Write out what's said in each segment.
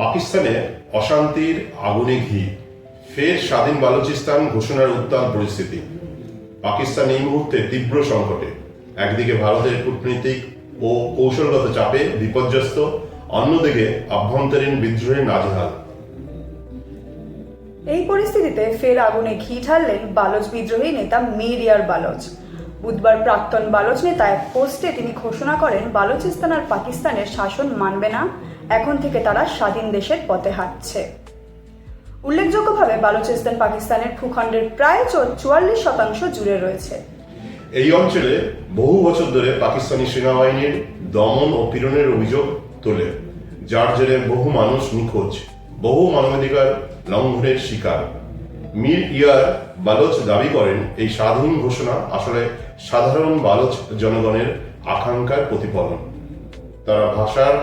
পাকিস্তানে অশান্তির আগুনে ঘি। ফের স্বাধীন বালুচিস্তান ঘোষণার উত্তাল পরিস্থিতি। পাকিস্তান এই মুহূর্তে তীব্র সংকটে। একদিকে ভারতের কূটনীতিক ও কৌশলগত চাপে বিপর্যস্ত, অন্যদিকে আভ্যন্তরীণ বিদ্রোহে নাজেহাল। এই পরিস্থিতিতে ফের আগুনে ঘি ঢাললেন বালচ বিদ্রোহী নেতা মিরিয়ার বালোচ। বুধবার প্রাক্তন বালোচ নেতা এক পোস্টে তিনি ঘোষণা করেন, বালুচিস্তান আর পাকিস্তানের শাসন মানবে না। এখন থেকে তারা স্বাধীন দেশের পথে হাঁটছে। উল্লেখযোগ্যভাবে বালুচিস্তান পাকিস্তানের ভূখণ্ডের প্রায় চুয়াল্লিশ শতাংশ জুড়ে রয়েছে। এই অঞ্চলে বহু বছর ধরে পাকিস্তানি সেনাবাহিনীর দমন ও পীড়নের অভিযোগ তোলে, যার জেরে বহু মানুষ নিখোঁজ, বহু মানবাধিকার লঙ্ঘনের শিকার। মীর ইয়ার বালোচ দাবি করেন, এই স্বাধীন ঘোষণা আসলে সাধারণ বালোচ জনগণের আকাঙ্ক্ষার প্রতিফলন। তারা ভাষার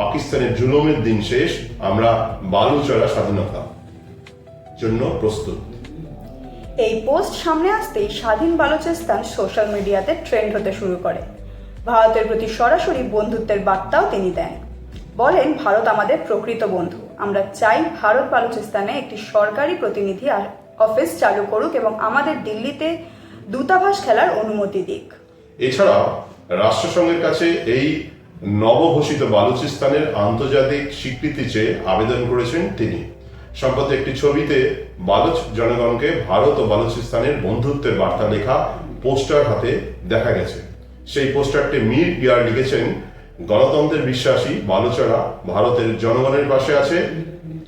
পাকিস্তানের জুলুমের দিন শেষ, আমরা বালুচরা স্বাধীনতা জন্য প্রস্তুত। এই পোস্ট সামনে আসতেই স্বাধীন বালুচিস্তান সোশ্যাল মিডিয়াতে ট্রেন্ড হতে শুরু করে। ভারতের প্রতি সরাসরি বন্ধুত্বের বার্তাও তিনি দেন। বলেন, ভারত আমাদের প্রকৃত বন্ধু। আমরা চাই ভারত বালুচিস্তানে একটি সরকারি প্রতিনিধি অফিস চালু করুক এবং আমাদের দিল্লিতে দূতাভাস খেলার অনুমতি দিক। এছাড়া রাষ্ট্রসংঘের কাছে এই নবঘোষিত বালুচিস্তানের আন্তর্জাতিক স্বীকৃতি চেয়ে আবেদন করেছেন তিনি। সম্প্রতি একটি ছবিতে বালুচ জনগণকে ভারত ও বালুচিস্তানের বন্ধুত্বের বার্তা লেখা পোস্টার হাতে দেখা গেছে। সেই পোস্টারটি মীর ইয়ার লিখেছেন গণতন্ত্রের বিশ্বাসী বালুচরা ভারতের জনগণের পাশে আছে।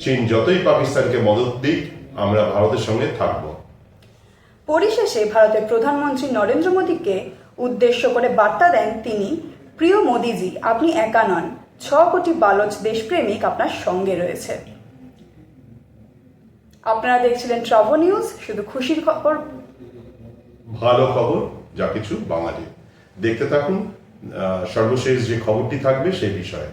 চীন যতই পাকিস্তানকে মদত দিক আমরা ভারতের সঙ্গে থাকব। পরিশেষে ভারতের প্রধানমন্ত্রী নরেন্দ্র মোদীকে উদ্দেশ্য করে বার্তা দেন তিনি প্রিয় মোদিজি আপনি একা নন। ছ কোটি বালচ দেশপ্রেমিক আপনার সঙ্গে রয়েছে। আপনারা দেখছিলেন ট্রাভো নিউজ শুধু খুশির খবর। ভালো খবর যা কিছু বাঙালি। দেখতে থাকুন সর্বশেষ যে খবরটি থাকবে সেই বিষয়ে।